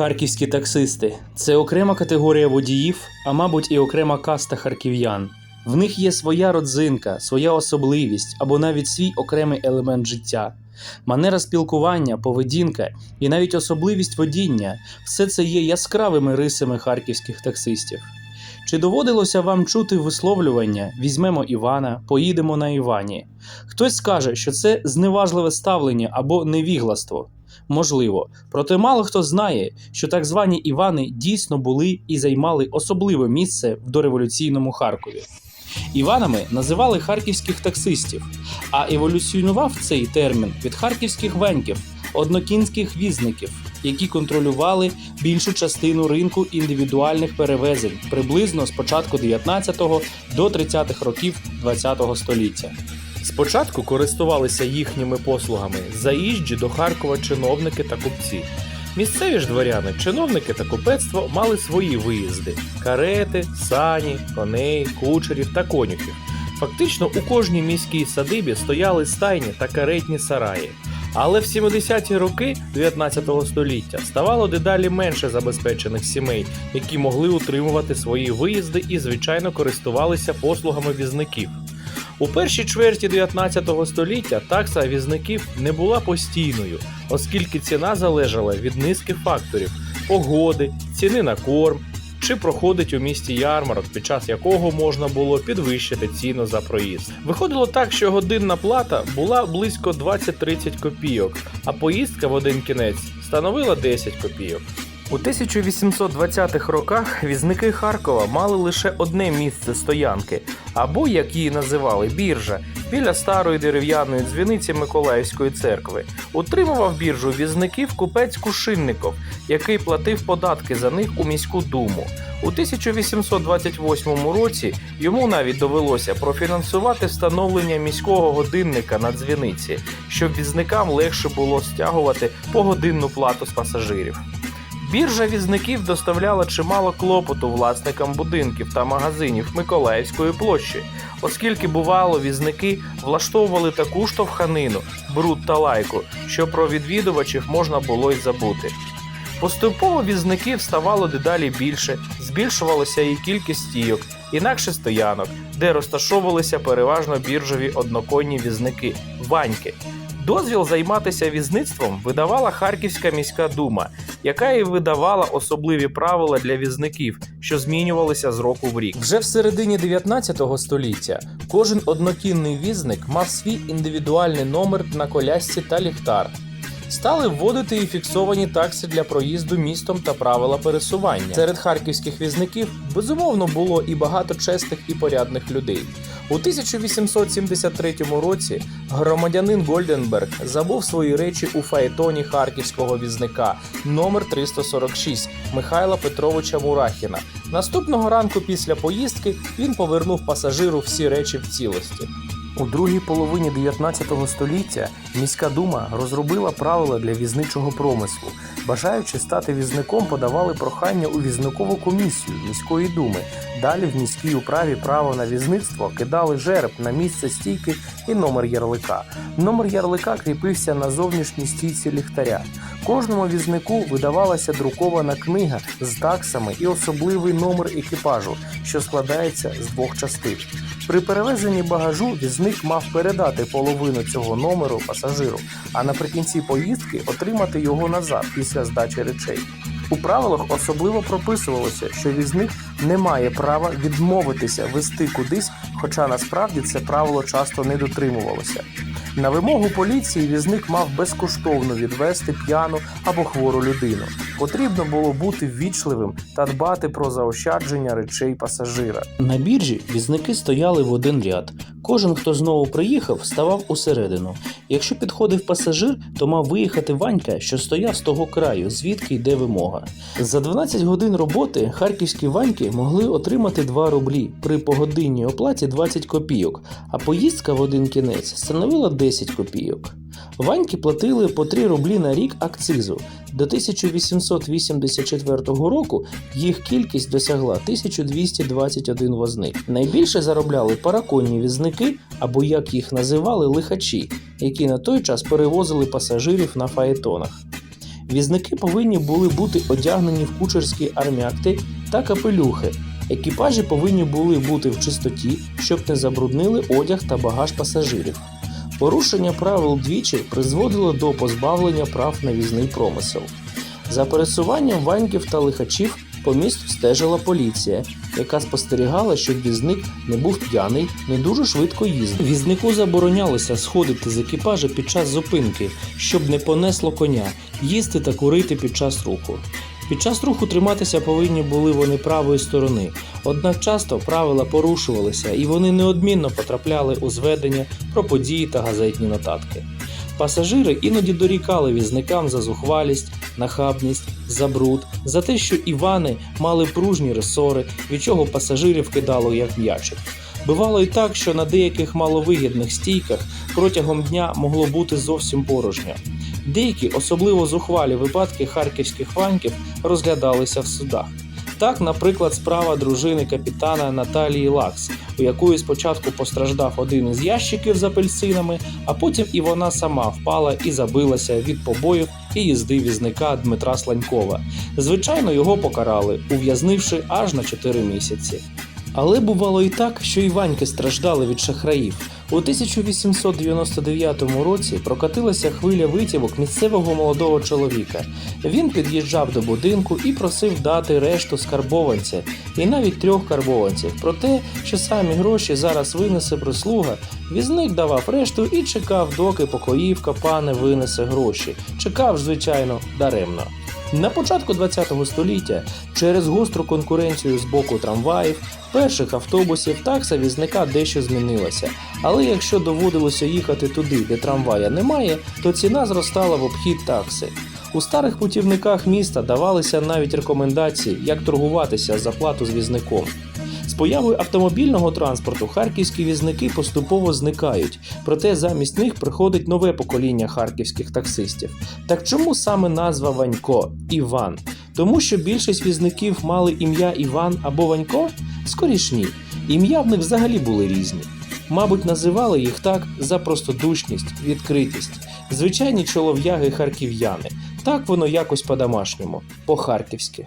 Харківські таксисти це окрема категорія водіїв, а мабуть, і окрема каста харків'ян. В них є своя родзинка, своя особливість або навіть свій окремий елемент життя. Манера спілкування, поведінка і навіть особливість водіння все це є яскравими рисами харківських таксистів. Чи доводилося вам чути висловлювання візьмемо Івана, поїдемо на Івані? Хтось скаже, що це зневажливе ставлення або невігластво. Можливо, проте мало хто знає, що так звані Івани дійсно були і займали особливе місце в дореволюційному Харкові. Іванами називали харківських таксистів, а еволюціонував цей термін від харківських веньків, однокінських візників, які контролювали більшу частину ринку індивідуальних перевезень приблизно з початку 19-го до 30-х років 20-го століття. Спочатку користувалися їхніми послугами заїжджі до Харкова чиновники та купці. Місцеві ж дворяни, чиновники та купецтво мали свої виїзди: карети, сані, коней, кучерів та конюхів. Фактично у кожній міській садибі стояли стайні та каретні сараї. Але в 70-ті роки 19 століття ставало дедалі менше забезпечених сімей, які могли утримувати свої виїзди і, звичайно, користувалися послугами візників. У першій чверті 19 століття такса візників не була постійною, оскільки ціна залежала від низки факторів погоди, ціни на корм, чи проходить у місті ярмарок, під час якого можна було підвищити ціну за проїзд. Виходило так, що годинна плата була близько 20-30 копійок, а поїздка в один кінець становила 10 копійок. У 1820-х роках візники Харкова мали лише одне місце стоянки, або, як її називали, біржа, біля старої дерев'яної дзвіниці Миколаївської церкви. Утримував біржу візників купець Кушинников, який платив податки за них у міську думу. У 1828 році йому навіть довелося профінансувати встановлення міського годинника на дзвіниці, щоб візникам легше було стягувати погодинну плату з пасажирів. Біржа візників доставляла чимало клопоту власникам будинків та магазинів Миколаївської площі, оскільки бувало візники влаштовували таку штовханину, бруд та лайку, що про відвідувачів можна було й забути. Поступово візників ставало дедалі більше, збільшувалася і кількість стійок, інакше стоянок, де розташовувалися переважно біржові одноконні візники ваньки. Дозвіл займатися візництвом видавала Харківська міська дума, яка і видавала особливі правила для візників, що змінювалися з року в рік. Вже в середині 19 століття кожен однокінний візник мав свій індивідуальний номер на колясці та ліхтар. Стали вводити і фіксовані такси для проїзду містом та правила пересування. Серед харківських візників безумовно було і багато чесних і порядних людей. У 1873 році громадянин Гольденберг забув свої речі у фаетоні харківського візника номер 346 Михайла Петровича Мурахіна. Наступного ранку після поїздки він повернув пасажиру всі речі в цілості. У другій половині 19 століття міська дума розробила правила для візничого промислу. Бажаючи стати візником, подавали прохання у візникову комісію міської думи. Далі в міській управі право на візництво кидали жереб на місце стійки і номер ярлика. Номер ярлика кріпився на зовнішній стійці ліхтаря. Кожному візнику видавалася друкована книга з таксами і особливий номер екіпажу, що складається з двох частин. При перевезенні багажу візник мав передати половину цього номеру пасажиру, а наприкінці поїздки отримати його назад після здачі речей. У правилах особливо прописувалося, що візник не має права відмовитися вести кудись, хоча насправді це правило часто не дотримувалося. На вимогу поліції візник мав безкоштовно відвести п'яну або хвору людину. Потрібно було бути ввічливим та дбати про заощадження речей пасажира. На біржі візники стояли в один ряд. Кожен, хто знову приїхав, ставав усередину. Якщо підходив пасажир, то мав виїхати Ванька, що стояв з того краю, звідки йде вимога. За 12 годин роботи харківські ваньки могли отримати 2 рублі при погодинній оплаті 20 копійок, а поїздка в один кінець становила 10 копійок. Ваньки платили по 3 рублі на рік акцизу. До 1884 року їх кількість досягла 1221 возник. Найбільше заробляли параконні візники, або як їх називали лихачі, які на той час перевозили пасажирів на фаетонах. Візники повинні були бути одягнені в кучерські армякти та капелюхи. Екіпажі повинні були бути в чистоті, щоб не забруднили одяг та багаж пасажирів. Порушення правил двічі призводило до позбавлення прав на візний промисел. За пересуванням ваньків та лихачів по місту стежила поліція, яка спостерігала, щоб візник не був п'яний, не дуже швидко їздив. Візнику заборонялося сходити з екіпажа під час зупинки, щоб не понесло коня, їсти та курити під час руху. Під час руху триматися повинні були вони правої сторони, однак часто правила порушувалися і вони неодмінно потрапляли у зведення про події та газетні нотатки. Пасажири іноді дорікали візникам за зухвалість, нахабність, за бруд, за те, що Івани мали пружні ресори, від чого пасажирів кидало як м'ячик. Бувало і так, що на деяких маловигідних стійках протягом дня могло бути зовсім порожньо. Деякі особливо зухвалі випадки харківських ваньків розглядалися в судах. Так, наприклад, справа дружини капітана Наталії Лакс, у якої спочатку постраждав один із ящиків з апельсинами, а потім і вона сама впала і забилася від побоїв і їзди візника Дмитра Сланькова. Звичайно, його покарали, ув'язнивши аж на 4 місяці. Але бувало і так, що і ваньки страждали від шахраїв. У 1899 році прокатилася хвиля витівок місцевого молодого чоловіка. Він під'їжджав до будинку і просив дати решту скарбованця, і навіть трьох карбованців. Про те, що самі гроші зараз винесе прислуга, візник давав решту і чекав, доки покоївка пане винесе гроші. Чекав, звичайно, даремно. На початку ХХ століття через гостру конкуренцію з боку трамваїв, перших автобусів, такса візника дещо змінилася. Але якщо доводилося їхати туди, де трамвая немає, то ціна зростала в обхід такси. У старих путівниках міста давалися навіть рекомендації, як торгуватися за плату з візником. З появою автомобільного транспорту харківські візники поступово зникають, проте замість них приходить нове покоління харківських таксистів. Так чому саме назва Ванько Іван? Тому що більшість візників мали ім'я Іван або Ванько? Скоріш ні. Ім'я в них взагалі були різні. Мабуть, називали їх так за простодушність, відкритість, звичайні чолов'яги харків'яни. Так воно якось по-домашньому, по-харківськи.